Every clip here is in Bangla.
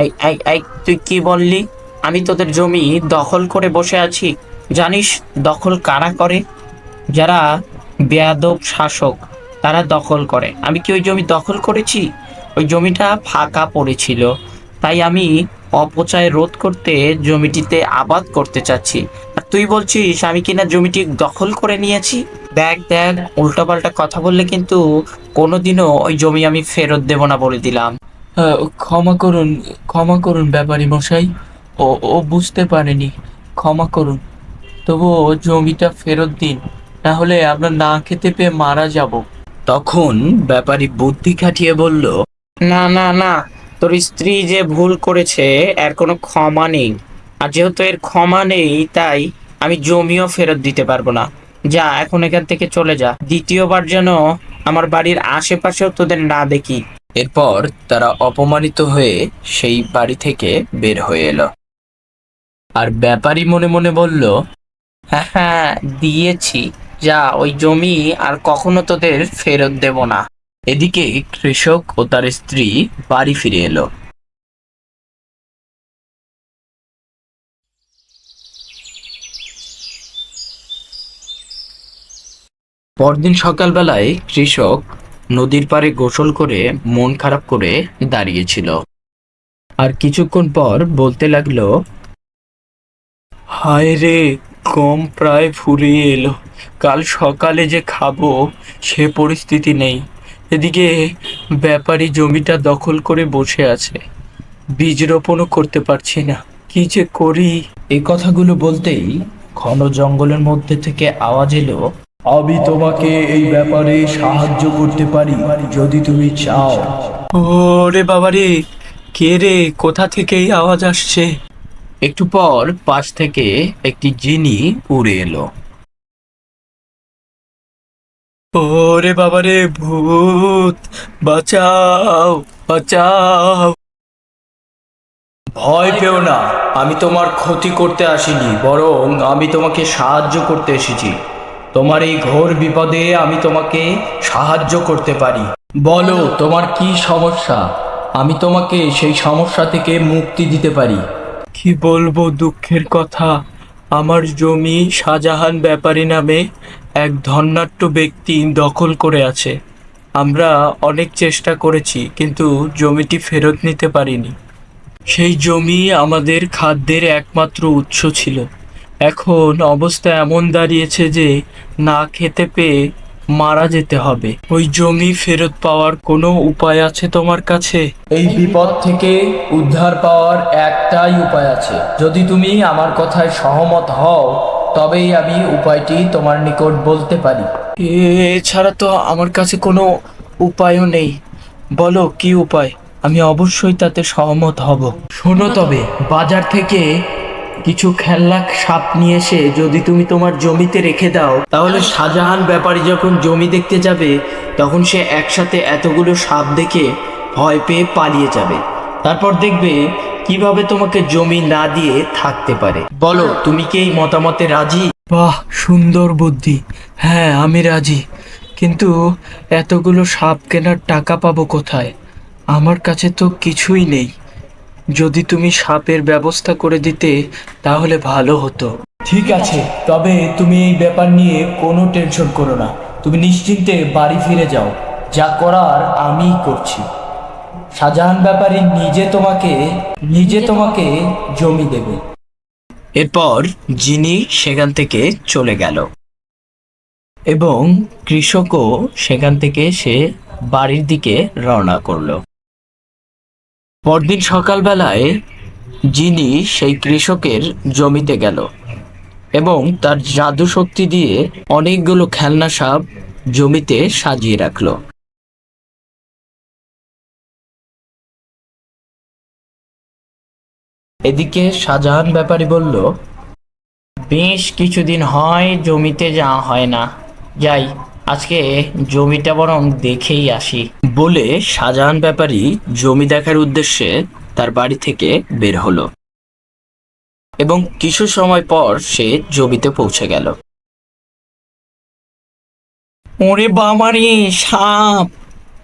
এই এই তুই কি বললি? আমি তোদের জমি দখল করে বসে আছি। জানিস দখল কারা করে? যারা বেয়াদব শাসক, তারা দখল করে। আমি কি ওই জমি দখল করেছি? ওই জমিটা ফাঁকা পড়েছিল। তাই আমি অপচয় রোধ করতে জমিটিতে আবাদ করতে চাচ্ছি। আর তুই বলছিস, আমি কিনা জমিটি দখল করে নিয়েছি? দেখ দেখ, উল্টোপাল্টা কথা বললে কিন্তু কোনোদিনও ওই জমি আমি ফেরত দেব না বলে দিলাম। ক্ষমা করুন ক্ষমা করুন ব্যাপারী মশাই। ও ও বুঝতে পারেনি। ক্ষমা করুন। তবু ও জমিটা ফেরত দিন না হলে আমরা না খেতে পেয়ে মারা যাব। তখন ব্যাপারী বুদ্ধি খাটিয়ে বলল না না না তোর স্ত্রী যে ভুল করেছে এর কোনো ক্ষমা নেই। আর যেহেতু এর ক্ষমা নেই তাই আমি জমিও ফেরত দিতে পারব না। যা এখন এখান থেকে চলে যা। দ্বিতীয়বার যেন আমার বাড়ির আশেপাশেও তোদের না দেখি। এরপর তারা অপমানিত হয়ে সেই বাড়ি থেকে বের হয়ে এলো। আর ব্যাপারী মনে মনে বলল হ্যাঁ হ্যাঁ দিয়েছি। যা, ওই জমি আর কখনো তোদের ফেরত দেব না। এদিকে কৃষক ও তার স্ত্রী বাড়ি ফিরে এলো। পরদিন সকালবেলায় কৃষক নদীর পাড়ে গোসল করে মন খারাপ করে দাঁড়িয়েছিল। আর কিছুক্ষণ পর বলতে লাগল, হায় রে কম প্রায় ফুরিয়ে এলো। কাল সকালে যে খাব, সে পরিস্থিতি নেই। এদিকে ব্যাপারী জমিটা দখল করে বসে আছে। বীজ রোপণও করতে পারছি না। কি যে করি? এই কথাগুলো বলতেই ঘন জঙ্গলের মধ্যে থেকে আওয়াজ এলো আমি তোমাকে এই ব্যাপারে সাহায্য করতে পারি যদি তুমি চাও। ওরে বাবা রে কে রে কোথা থেকে এই আওয়াজ আসছে? একটু পর পাশ থেকে একটি জিনি উড়ে এলো। ওরে বাবা রে ভূত বাঁচাও বাঁচাও। ভয় পেও না আমি তোমার ক্ষতি করতে আসিনি বরং আমি তোমাকে সাহায্য করতে এসেছি। তোমার এই ঘোর বিপদে আমি তোমাকে সাহায্য করতে পারি। বলো, তোমার কি সমস্যা? আমি তোমাকে সেই সমস্যা থেকে মুক্তি দিতে পারি। কি বলব দুঃখের কথা? আমার জমি শাহজাহান ব্যাপারী নামে এক ধন্যাট্য ব্যক্তি দখল করে আছে। আমরা অনেক চেষ্টা করেছি, কিন্তু জমিটি ফেরত নিতে পারিনি। সেই জমি আমাদের খাদ্যের একমাত্র উৎস ছিল। এখন অবস্থা এমন দাঁড়িয়েছে যে না খেতে পেয়ে মারা যেতে হবে। ওই জমি ফেরত পাওয়ার কোনো উপায় আছে তোমার কাছে? এই বিপদ থেকে উদ্ধার পাওয়ার একটাই উপায় আছে। যদি তুমি আমার কথায় সহমত হও তবেই আমি উপায়টি তোমার নিকট বলতে পারি। এছাড়া তো আমার কাছে কোনো উপায়ও নেই। বলো কি উপায়? আমি অবশ্যই তাতে সহমত হব। শোনো তবে বাজার থেকে কিছু খেলনা সাপ নিয়ে এসে যদি তুমি তোমার জমিতে রেখে দাও, তাহলে শাহজাহান ব্যাপারী যখন জমি দেখতে যাবে, তখন সে একসাথে এতগুলো সাপ দেখে ভয় পেয়ে পালিয়ে যাবে। তারপর দেখবে কীভাবে তোমাকে জমি না দিয়ে থাকতে পারে। বলো, তুমি কি এই মতামতে রাজি? বাহ, সুন্দর বুদ্ধি। হ্যাঁ আমি রাজি। কিন্তু এতগুলো সাপ কেনার টাকা পাবো কোথায়? আমার কাছে তো কিছুই নেই। যদি তুমি সাপের ব্যবস্থা করে দিতে তাহলে ভালো হতো। ঠিক আছে তবে তুমি এই ব্যাপার নিয়ে কোনো টেনশন করো না। তুমি নিশ্চিন্তে বাড়ি ফিরে যাও। যা করার আমিই করছি। শাহজাহান ব্যাপারী নিজে তোমাকে নিজে তোমাকে জমি দেবে। এরপর জিনি সেখান থেকে চলে গেল। এবং কৃষকও সেখান থেকে সে বাড়ির দিকে রওনা করল। পরদিন সকালবেলায় জিনি সেই কৃষকের জমিতে গেল এবং তার জাদু শক্তি দিয়ে অনেকগুলো খেলনা সাপ জমিতে সাজিয়ে রাখল। এদিকে শাহজাহান ব্যাপারী বলল, বেশ কিছুদিন হয় জমিতে যাওয়া হয় না। যাই, আজকে জমিটা বরং দেখেই আসি। বলে শাহজাহান ব্যাপারী জমি দেখার উদ্দেশ্যে তার বাড়ি থেকে বের হলো এবং কিছু সময় পর সে জমিতে পৌঁছে গেল। ওরে বাবারে, সাপ,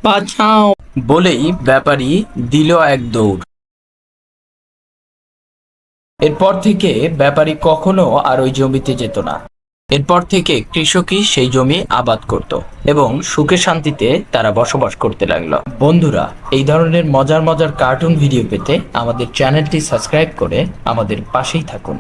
বাঁচাও, বলেই ব্যাপারী দিল এক দৌড়। এরপর থেকে ব্যাপারী কখনো আর ওই জমিতে যেত না। এরপর থেকে কৃষকই সেই জমি আবাদ করত এবং সুখে শান্তিতে তারা বসবাস করতে লাগল। বন্ধুরা, এই ধরনের মজার মজার কার্টুন ভিডিও পেতে আমাদের চ্যানেলটি সাবস্ক্রাইব করে আমাদের পাশেই থাকুন।